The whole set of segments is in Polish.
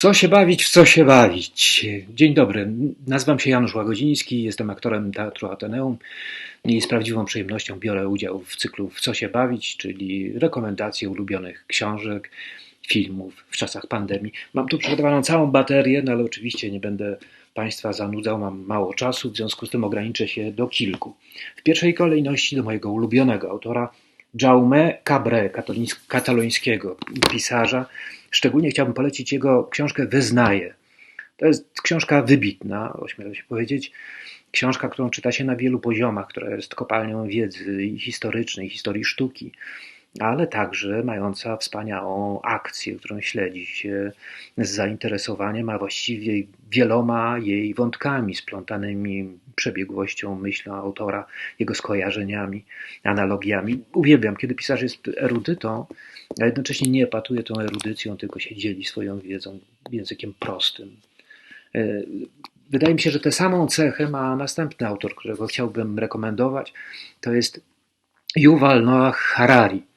Co się bawić, w co się bawić? Dzień dobry, nazywam się Janusz Łagodziński, jestem aktorem Teatru Ateneum i z prawdziwą przyjemnością biorę udział w cyklu W co się bawić, czyli rekomendacje ulubionych książek, filmów w czasach pandemii. Mam tu przygotowaną całą baterię, no ale oczywiście nie będę Państwa zanudzał, mam mało czasu, w związku z tym ograniczę się do kilku. W pierwszej kolejności do mojego ulubionego autora, Jaume Cabré, katalońskiego pisarza. Szczególnie chciałbym polecić jego książkę Wyznaje. To jest książka wybitna, ośmielę się powiedzieć. Książka, którą czyta się na wielu poziomach, która jest kopalnią wiedzy historycznej, historii sztuki ale także mająca wspaniałą akcję, którą śledzi się z zainteresowaniem, a właściwie wieloma jej wątkami splątanymi przebiegłością myślą autora, jego skojarzeniami, analogiami. Uwielbiam, kiedy pisarz jest erudytą, a jednocześnie nie epatuje tą erudycją, tylko się dzieli swoją wiedzą językiem prostym. E, wydaje mi się, że tę samą cechę ma następny autor, którego chciałbym rekomendować. To jest Yuval Noah Harari.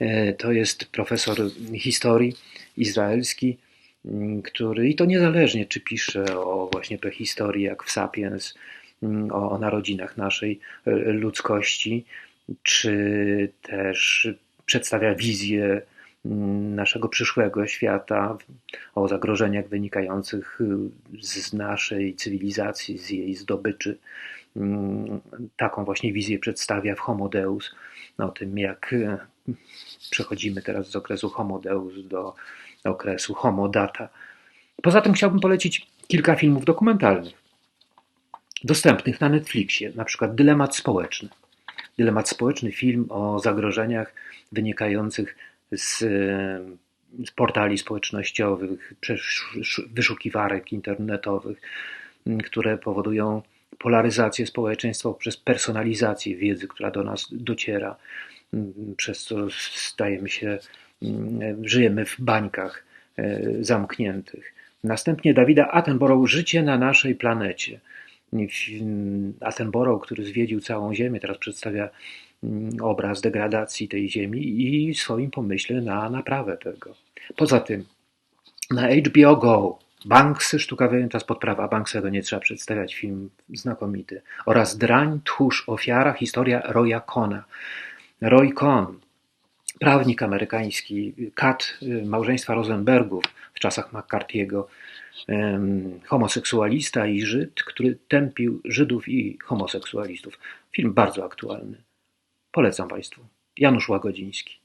E, to jest profesor historii izraelski, mm, który i to niezależnie czy pisze o właśnie prehistorii, jak w Sapiens, mm, o, o narodzinach naszej e, ludzkości, czy też przedstawia wizję naszego przyszłego świata, o zagrożeniach wynikających z naszej cywilizacji, z jej zdobyczy. Taką właśnie wizję przedstawia w Homo Deus, o tym jak e, Przechodzimy teraz z okresu Homo Deus do okresu Homo Data. Poza tym chciałbym polecić kilka filmów dokumentalnych, dostępnych na Netflixie, na przykład Dylemat Społeczny. Dylemat Społeczny, film o zagrożeniach wynikających z, z portali społecznościowych, wyszukiwarek internetowych, które powodują polaryzację społeczeństwa poprzez personalizację wiedzy, która do nas dociera przez co stajemy się, mm, żyjemy w bańkach e, zamkniętych. Następnie Dawida Attenborough Życie na naszej planecie. Attenborough, który zwiedził całą Ziemię, teraz przedstawia mm, obraz degradacji tej Ziemi i swoim pomyśle na naprawę tego. Poza tym na HBO Go Banksy, sztuka wyjęta spod prawa. Banksego nie trzeba przedstawiać, film znakomity. Oraz Drań, Tchórz, Ofiara, historia Roya Kona. Roy Cohn, prawnik amerykański, kat y, małżeństwa Rosenbergów w czasach McCarthy'ego, homoseksualista i Żyd, który tępił Żydów i homoseksualistów. Film bardzo aktualny. Polecam Państwu. Janusz Łagodziński.